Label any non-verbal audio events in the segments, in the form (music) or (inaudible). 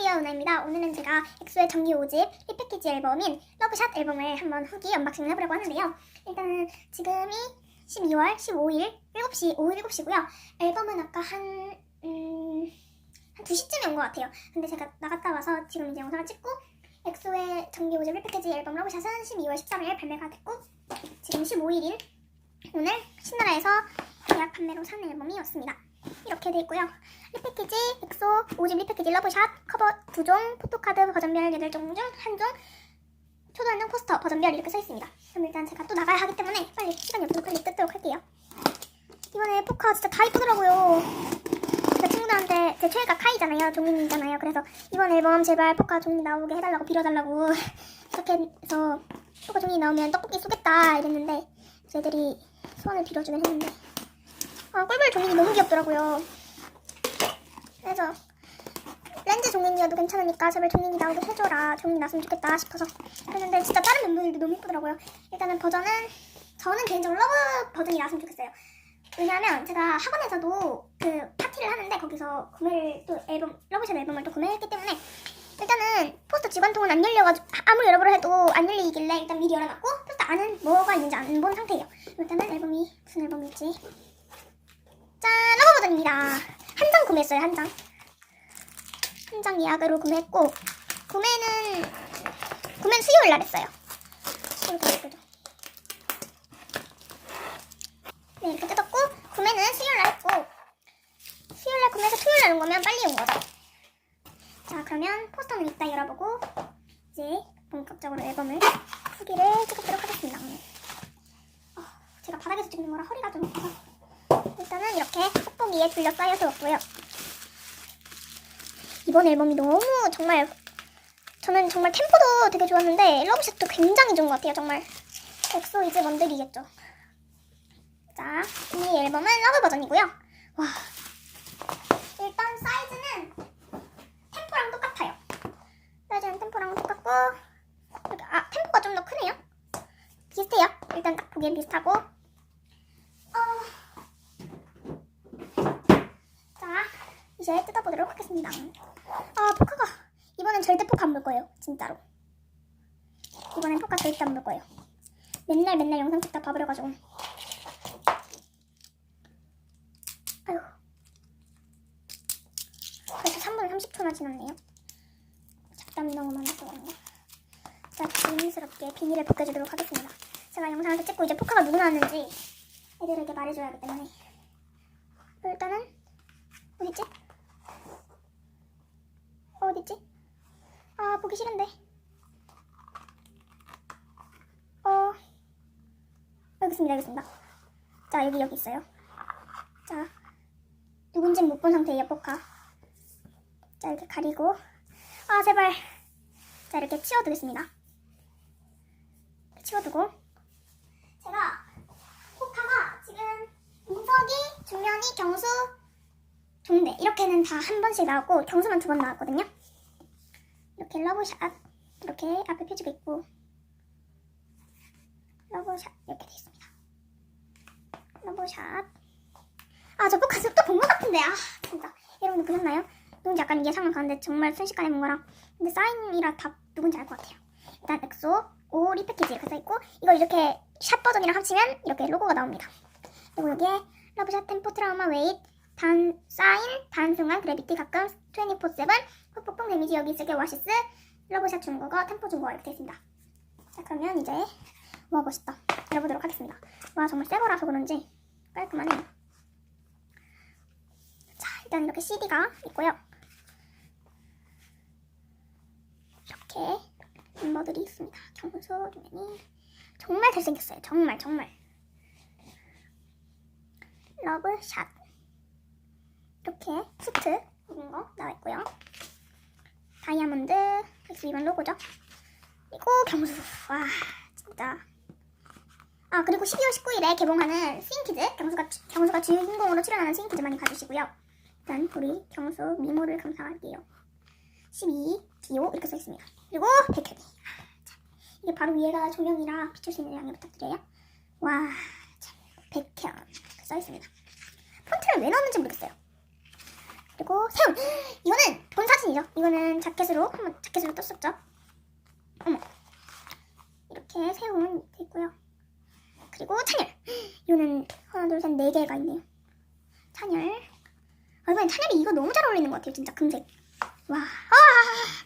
안녕하세요 은하입니다. 오늘은 제가 엑소의 정기 5집 리패키지 앨범인 러브샷 앨범을 한번 후기 언박싱을 해보려고 하는데요. 일단은 지금이 12월 15일 7시 오후 7시고요. 앨범은 아까 한, 음, 한 2시쯤에 온 것 같아요. 근데 제가 나갔다 와서 지금 이제 영상을 찍고 엑소의 정기 5집 리패키지 앨범 러브샷은 12월 13일 발매가 됐고 지금 15일인 오늘 신나라에서 예약 판매로 산 앨범이었습니다. 이렇게 돼 있고요. 리패키지 엑소 5집 리패키지 러브샷 커버 2종 포토카드 버전별 8종 중한종 초도한종 포스터 버전별 이렇게 써 있습니다. 그럼 일단 제가 또 나가야 하기 때문에 빨리 시간이 없어서 빨리 뜯도록 할게요. 이번에 포카 진짜 다 이쁘더라고요. 제가 친구들한테 제 최애가 카이잖아요. 종민이잖아요. 그래서 이번 앨범 제발 포카 종이 나오게 해달라고 빌어달라고 (laughs) 이렇게 해서 포카 종이 나오면 떡볶이 쏘겠다 이랬는데 쟤들이 소원을 빌어주긴 했는데 아 꿀벌 종이이 너무 귀엽더라고요. 그래서 종이니어도 괜찮으니까 제발 종이니 나오게 해줘라. 종이니 나왔으면 좋겠다 싶어서 그랬는데 진짜 다른 멤버들도 너무 예쁘더라고요. 일단은 버전은 저는 개인적으로 러브 버전이 나왔으면 좋겠어요. 왜냐하면 제가 학원에서도 그 파티를 하는데 거기서 구매를 또 앨범 러브샷 앨범을 또 구매했기 때문에 일단은 포스터 직관통은 안 열려가지고 아무리 열어보려 해도 안 열리길래 일단 미리 열어놨고 포스터 안은 뭐가 있는지 안 본 상태예요. 일단은 앨범이 무슨 앨범일지 짠 러브 버전입니다. 한 장 구매했어요 한 장. 한장 예약으로 구매했고 구매는 구매는 수요일 날 했어요. 이렇게 예쁘죠? 네 이렇게 뜯었고 구매는 수요일 날 했고 수요일 날 구매해서 토요일 날 온 거면 빨리 온 거죠. 자 그러면 포스터는 이따 열어보고 이제 본격적으로 앨범을 후기를 찍도록 하겠습니다. 어, 제가 바닥에서 찍는 거라 허리가 좀 아파서 일단은 이렇게 뽁뽁이에 둘러 쌓여서 왔고요. 이번 앨범이 너무 정말 저는 정말 템포도 되게 좋았는데 러브샷도 굉장히 좋은 것 같아요. 정말 엑소 이제 원들이겠죠. 자, 이 앨범은 러브 버전이고요. 와, 일단 사이즈는 템포랑 똑같아요. 사이즈는 템포랑 똑같고 아 템포가 좀 더 크네요. 비슷해요. 일단 딱 보기엔 비슷하고 어, 자, 이제 뜯어보도록 하겠습니다. 아, 포카가 이번엔 절대 포카 안볼 거예요. 진짜로. 이번엔 포카 절대 안볼 거예요. 맨날 맨날 영상 찍다 봐버려가지고. 아유. 벌써 3분 30초나 지났네요. 잡담이 너무 많아서 그런가. 자, 조심스럽게 비닐을 벗겨주도록 하겠습니다. 제가 영상을 다 찍고 이제 포카가 누구 나왔는지 애들에게 말해줘야 하기 때문에. 일단은 어딨지? 어딨지? 아 보기 싫은데. 어. 여기 있습니다 여기 있습니다. 자 여기 여기 있어요. 자 누군진 못 본 상태예요 포카 자 이렇게 가리고. 아 제발. 자 이렇게 치워두겠습니다. 치워두고. 제가 포카가 지금 민석이, 중면이, 경수, 종대 이렇게는 다 한 번씩 나왔고 경수만 두 번 나왔거든요. 이렇게 러브샷 이렇게 앞에 펴지고 있고 러브샷 이렇게 돼 있습니다. 러브샷 아저 포카 또본 것 같은데 아 진짜 여러분들 보셨나요? 누군지 약간 예상은 가는데 정말 순식간에 본 거랑 근데 사인이라 다 누군지 알 것 같아요. 일단 엑소 5 리패키지 이렇게 써있고 이걸 이렇게 샷 버전이랑 합치면 이렇게 로고가 나옵니다. 그리고 여기에 러브샷 템포 트라우마 웨이트 단 사인 단순간 그래비티 가끔 24/7 흑폭풍 데미지 여기 있을게 오아시스 러브샷 중국어 템포 중국어 이렇게 있습니다. 자 그러면 이제 와 멋있다 열어보도록 하겠습니다. 와 정말 새 거라서 그런지 깔끔하네요. 자 일단 이렇게 CD가 있고요. 이렇게 멤버들이 있습니다. 경수, 종현이 정말 잘생겼어요. 정말 정말 러브샷 이렇게 수트 입은 거 나와 있고요. 다이아몬드 엑스 이번 로고죠. 그리고 경수 와 진짜 아 그리고 12월 19일에 개봉하는 스윙키즈 경수가 경수가 주인공으로 출연하는 스윙키즈 많이 봐주시고요. 일단 우리 경수 미모를 감상할게요. 12 기호 이렇게 써 있습니다. 그리고 백현이 아, 자, 이게 바로 위에가 조명이라 비출 수 있는 양해 부탁드려요. 와 참, 백현 써 있습니다. 폰트를 왜 넣었는지 모르겠어요. 그리고 세훈 이거는 본 사진이죠. 이거는 자켓으로 한번 자켓으로 떴었죠. 어머 이렇게 세훈 돼 있고요. 그리고 찬열 이거는 하나 둘 셋 네 개가 있네요. 찬열 아 이번엔 찬열이 이거 너무 잘 어울리는 것 같아요. 진짜 금색. 와, 아,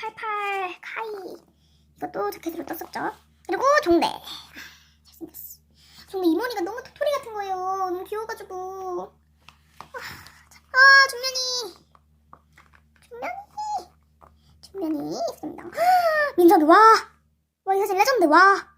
88 카이 이것도 자켓으로 떴었죠. 그리고 종대 아, 잘생겼어. 종대 이 머리가 너무 토토리 같은 거예요. 너무 귀여워가지고. 아, 참. 아 준면이, 준면이, 준면이 있습니다. 헉, 민석이 와, 와 이거 진짜 레전드 와.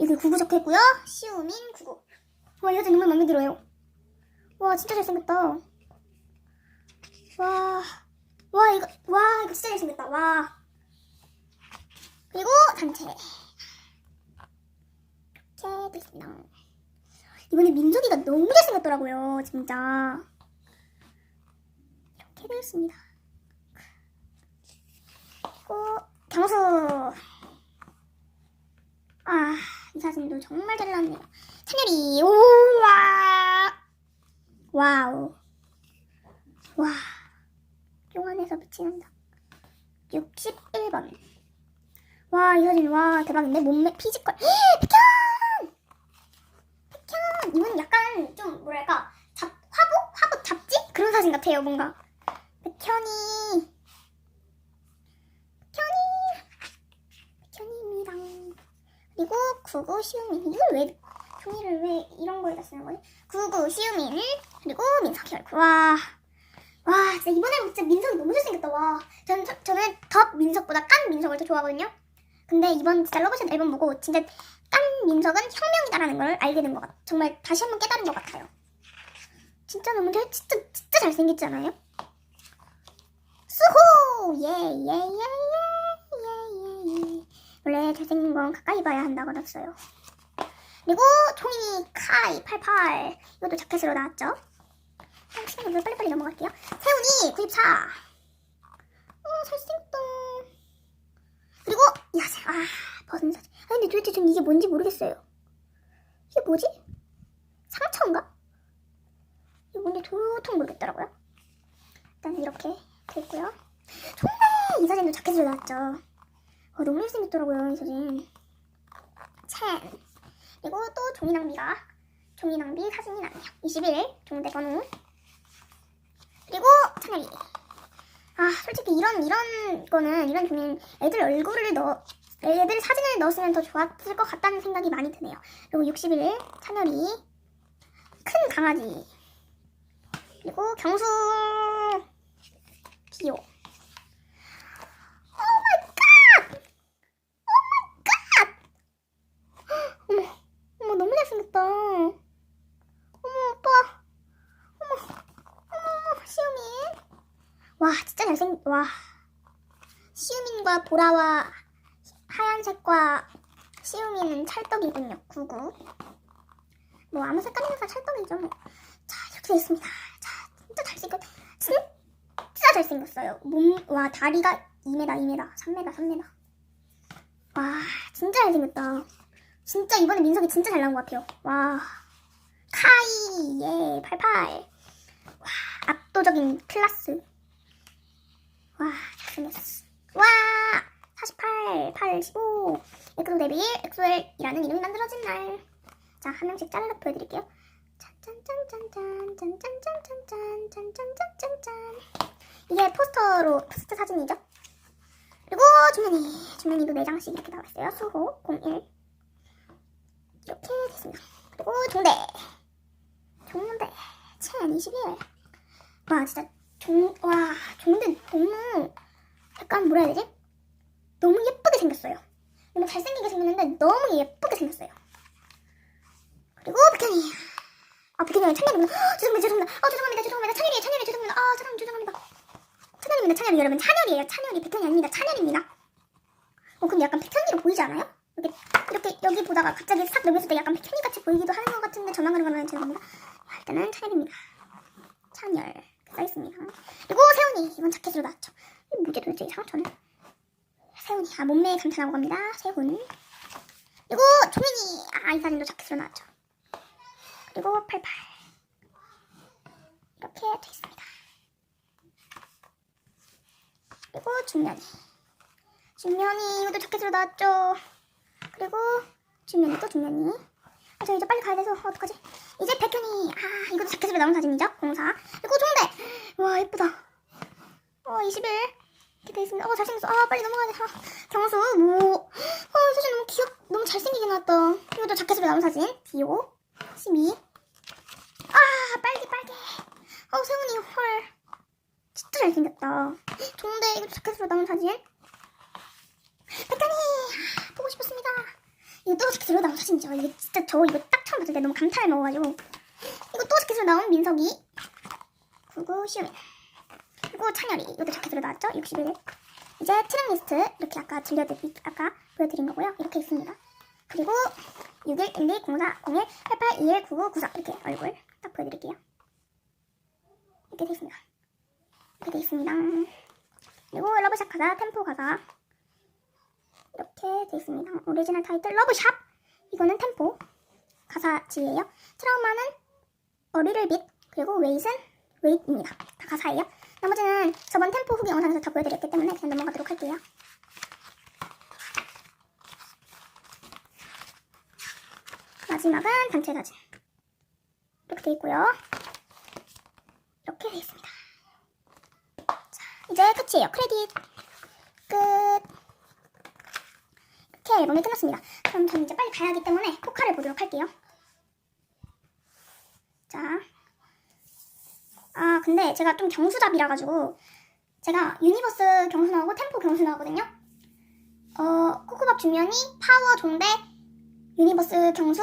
여기 구구 적혀있고요. 시우민 구구. 와 이거 진짜 너무 마음에 들어요. 와 진짜 잘생겼다. 와. 와 이거 와 이거 진짜 잘생겼다 와 그리고 단체 이렇게 됐습니다 이번에 민석이가 너무 잘생겼더라고요 진짜 되었습니다 그리고 경수 아 이 사진도 정말 잘 나왔네요 찬열이 우와 와우 와 용안에서 비치는다. 61번. 와, 이 사진, 와, 대박인데? 몸매, 피지컬. 백현! 백현! 이건 약간 좀, 뭐랄까, 잡, 화보? 화보 잡지? 그런 사진 같아요, 뭔가. 백현이. 백현이. 백현이입니다. 그리고 구구 시우민. 이건 왜, 종이를 왜 이런 거에다 쓰는 거지? 구구 시우민. 그리고 민석이 얼굴. 와. 와 진짜 이번에 진짜 민석이 너무 잘생겼다 와 저는, 저, 저는 더 민석보다 깐 민석을 더 좋아하거든요 근데 이번 진짜 러브샷 앨범 보고 진짜 깐 민석은 혁명이다라는 걸 알게 된 것 같아요 정말 다시 한번 깨달은 것 같아요 진짜 너무 잘 진짜 진짜 잘생겼지 않아요? 수호 예예 예 예 예 예 원래 잘생긴 건 가까이 봐야 한다고 그랬어요 그리고 종이 카이 88 이것도 자켓으로 나왔죠 아, 시간이 왜 빨리빨리 넘어갈게요. 세훈이 94. 어, 잘생겼다. 그리고 야생. 아, 벗은 사진. 아, 근데 도대체 전 이게 뭔지 모르겠어요. 이게 뭐지? 상처인가? 이게 뭔지 도통 모르겠더라고요. 일단 이렇게 돼 있고요. 정말 이 사진도 자켓으로 나왔죠. 와, 너무 잘생겼더라고요, 이 사진. 첸. 그리고 또 종이 낭비가 종이 낭비 사진이 나네요. 21 종대 번호. 그리고 찬열이. 아 솔직히 이런 이런 거는 이런 종이는 애들 얼굴을 넣어 애들 사진을 넣었으면 더 좋았을 것 같다는 생각이 많이 드네요. 그리고 61 찬열이 큰 강아지 그리고 경수 귀여워. 오 마이 갓! 오 마이 갓! 어머 어머 너무 잘생겼다. 어머 오빠. 어머 시우민 와 진짜 잘생 와 시우민과 보라와 하얀색과 시우민은 찰떡이군요 99뭐 아무 색깔이나 다 찰떡이죠 뭐 자 이렇게 되어 있습니다 자 진짜 잘생겼어요 몸 와 다리가 2m 2m 3m 3m 와 진짜 잘생겼다 진짜 이번에 민석이 진짜 잘 나온 것 같아요 와 카이 예 88 압도적인 클라스. 와, 잘생겼어. 와, 48, 85. 엑소 데뷔, 엑소엘이라는 이름이 만들어진 날. 자, 한 명씩 잘라 보여드릴게요. 짠짠짠짠짠, 짠짠짠짠짠, 짠짠짠짠짠. 이게 포스터로, 포스터 사진이죠? 그리고 주머니, 주머니도 4장씩 이렇게 나와있어요. 수호, 01. 이렇게 됐습니다. 그리고 종대. 종대, 첸 21. 와 진짜 종, 와 종대 너무 약간 뭐라 해야 되지? 너무 예쁘게 생겼어요. 너무 잘생기게 생겼는데 너무 예쁘게 생겼어요. 그리고 백현이. 아 찬열이구나. 헉, 죄송합니다 죄송합니다. 아 죄송합니다 찬열입니다 찬열이 여러분 찬열이에요 찬열이 백현이 아닙니다 찬열입니다. 어 근데 약간 백현이로 보이지 않아요? 이렇게 이렇게 여기 보다가 갑자기 싹 넘겼을 때 약간 백현이 같이 보이기도 하는 것 같은데 저만 그런 거면 죄송합니다. 아, 일단은 찬열입니다. 찬열. 써있습니다. 그리고 세훈이 이건 자켓으로 나왔죠. 뭐지 도대체 이 상처는? 세훈이 아 몸매 감탄하고 갑니다. 세훈 그리고 종민이 아 이 사진도 자켓으로 나왔죠. 그리고 88 이렇게 돼 있습니다. 그리고 중면이. 중면이 이것도 자켓으로 나왔죠. 그리고 중면이 또 중면이. 아, 저 이제 빨리 가야 돼서 어떡하지? 이제 백현이. 아, 이것도 자켓으로 나온 사진이죠. 공사. 그리고 종대. 와, 예쁘다. 어, 21. 이렇게 돼 있습니다. 어, 잘생겼어. 아, 빨리 넘어가야 돼. 아, 경수. 뭐. 어, 사진 너무 귀엽, 너무 잘생기게 나왔다. 이것도 자켓으로 나온 사진. 디오. 12. 아, 빨개, 빨개. 어, 세훈이, 헐. 진짜 잘생겼다. 좋은데, 이거 자켓으로 나온 사진. 백현이! 아, 보고 싶었습니다. 이거 또 자켓으로 나온 사진이죠. 이게 진짜 저 이거 딱 처음 봤을 때 너무 감탄을 먹어가지고. 이거 또 자켓으로 나온 민석이. 그리고 시우민. 그리고 찬열이. 이것도 자켓으로 나왔죠. 61. 이제 트랙 리스트. 이렇게 아까 들려드리, 아까 보여드린 거고요. 이렇게 있습니다. 그리고 61 12 04 01 88 21 99 94 이렇게 얼굴 딱 보여드릴게요. 이렇게 돼 있습니다. 이렇게 돼 있습니다. 그리고 러브샷 가사, 템포 가사 이렇게 돼 있습니다. 오리지널 타이틀 러브샷 이거는 템포 가사지예요. 트라우마는 어리를 빛 그리고 웨이트는 웨이트입니다. 다 가사예요. 나머지는 저번 템포 후기 영상에서 다 보여드렸기 때문에 그냥 넘어가도록 할게요. 마지막은 단체 사진. 이렇게 돼 있고요. 이렇게 돼 있습니다. 자, 이제 끝이에요. 크레딧 끝. 이렇게 앨범이 끝났습니다. 그럼 저는 이제 빨리 가야 하기 때문에 포카를 보도록 할게요. 자. 아, 근데 제가 좀 경수잡이라 가지고 제가 유니버스 경수 나오고 템포 경수 나오거든요. 어, 코코밥 주면이 파워 종대 유니버스 경수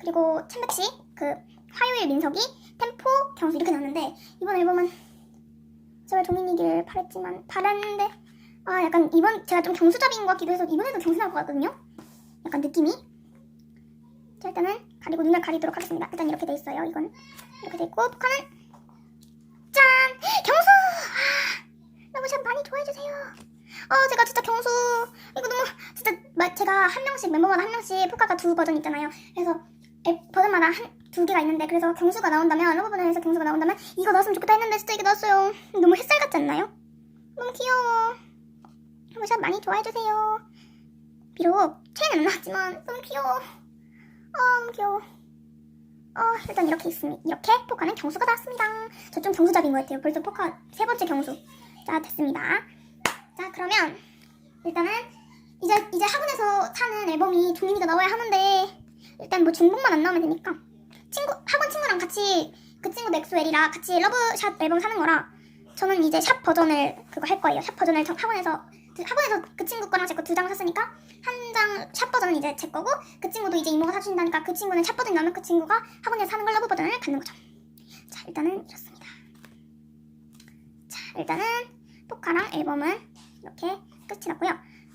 그리고 챔백씨 그 화요일 민석이 템포 경수 이렇게 나왔는데 이번 앨범은 제발 도민이길 바랬지만 바랐는데 아 약간 이번 제가 좀 경수잡인 것 같기도 해서 이번에도 경수 나올 것 같거든요? 약간 느낌이? 자 일단은 가리고 눈을 가리도록 하겠습니다. 일단 이렇게 돼 있어요 이건. 이렇게 돼 있고 포카는 짠! 경수! 아, 러브샷 많이 좋아해 주세요. 아 제가 진짜 경수. 이거 너무 진짜 마- 제가 한 명씩 멤버마다 한 명씩 포카가 두 버전 있잖아요. 그래서 앨- 버전마다 한 두 개가 있는데 그래서 경수가 나온다면 러브 버전에서 경수가 나온다면 이거 나왔으면 좋겠다 했는데 진짜 이게 나왔어요. 너무 햇살 같지 않나요? 너무 귀여워. 러브샷 많이 좋아해 주세요. 비록 체인은 안 나왔지만 너무 귀여워. 아 너무 귀여워. 어 일단 이렇게 있습니다. 이렇게 포카는 경수가 나왔습니다. 저 좀 경수잡인 것 같아요. 벌써 포카 세 번째 경수. 자 됐습니다. 자 그러면 일단은 이제 이제 학원에서 사는 앨범이 종민이가 나와야 하는데 일단 뭐 중복만 안 나오면 되니까 친구 학원 친구랑 같이 그 친구도 엑소엘이라 같이 러브샷 앨범 사는 거라 저는 이제 샵 버전을 그거 할 거예요. 샵 버전을 저 학원에서 그 학원에서 그 친구 거랑 제 거 두 장 샀으니까 한 장 샵 버전은 이제 제 거고 그 친구도 이제 이모가 사준다니까 그 친구는 샵 버전 나오면 그 친구가 학원에서 사는 걸 러브 버전을 갖는 거죠. 자 일단은 이렇습니다. 자 일단은 포카랑 앨범은 이렇게 끝이 났고요.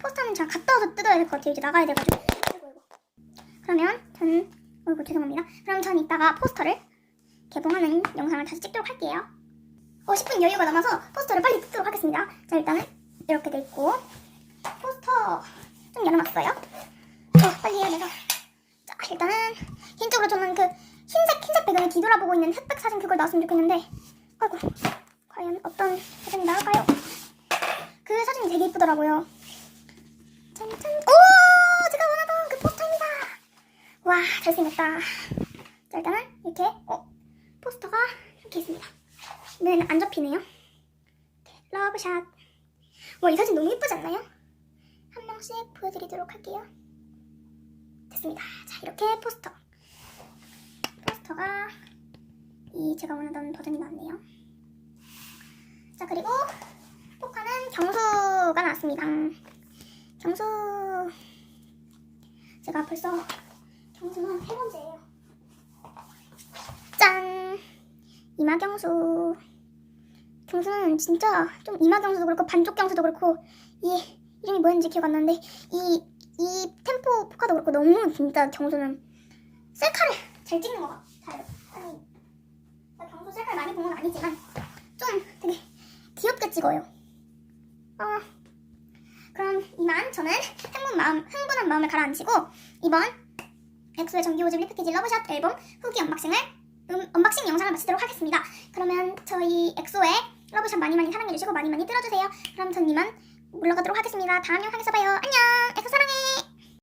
포스터는 제가 갔다 와서 뜯어야 될 것 같아요. 이제 나가야 돼가지고. 그러면 저는 어이구 죄송합니다. 그럼 전 이따가 포스터를 개봉하는 영상을 다시 찍도록 할게요. 어 10분 여유가 남아서 포스터를 빨리 뜯도록 하겠습니다. 자 일단은 이렇게 돼 있고 포스터 좀 열어놨어요. 어, 빨리 해야 돼서. 자 일단은 개인적으로 저는 그 흰색 흰색 배경에 뒤돌아보고 있는 흑백 사진 그걸 나왔으면 좋겠는데 아이고 과연 어떤 사진이 나올까요? 그 사진이 되게 이쁘더라고요. 짠짠. 오! 제가 원하던 그 포스터입니다. 와, 잘생겼다. 자, 일단은 이렇게, 어, 포스터가 이렇게 있습니다. 눈에는 안 접히네요. 러브샷. 와, 이 사진 너무 예쁘지 않나요? 한 명씩 보여드리도록 할게요. 됐습니다. 자, 이렇게 포스터. 포스터가 이 제가 원하던 버전이 나왔네요. 자, 그리고 포카는 경수가 나왔습니다. 경수 제가 벌써 경수는 세 번째예요. 짠 이마경수 경수는 진짜 좀 이마경수도 그렇고 반쪽 경수도 그렇고 이 이름이 뭐였는지 기억 안 나는데 이 이 템포 포카도 그렇고 너무 진짜 경수는 셀카를 잘 찍는 것 같아요. 아니 나 경수 셀카를 많이 본 건 아니지만 좀 되게 귀엽게 찍어요. 어, 그럼 이만 저는 흥분 마음, 흥분한 마음을 가라앉히고 이번 엑소의 정기 5집 리패키지 러브샷 앨범 후기 언박싱을 음, 언박싱 영상을 마치도록 하겠습니다. 그러면 저희 엑소의 러브샷 많이 많이 사랑해주시고 많이 많이 들어주세요. 그럼 전 이만 물러가도록 하겠습니다. 다음 영상에서 봐요. 안녕!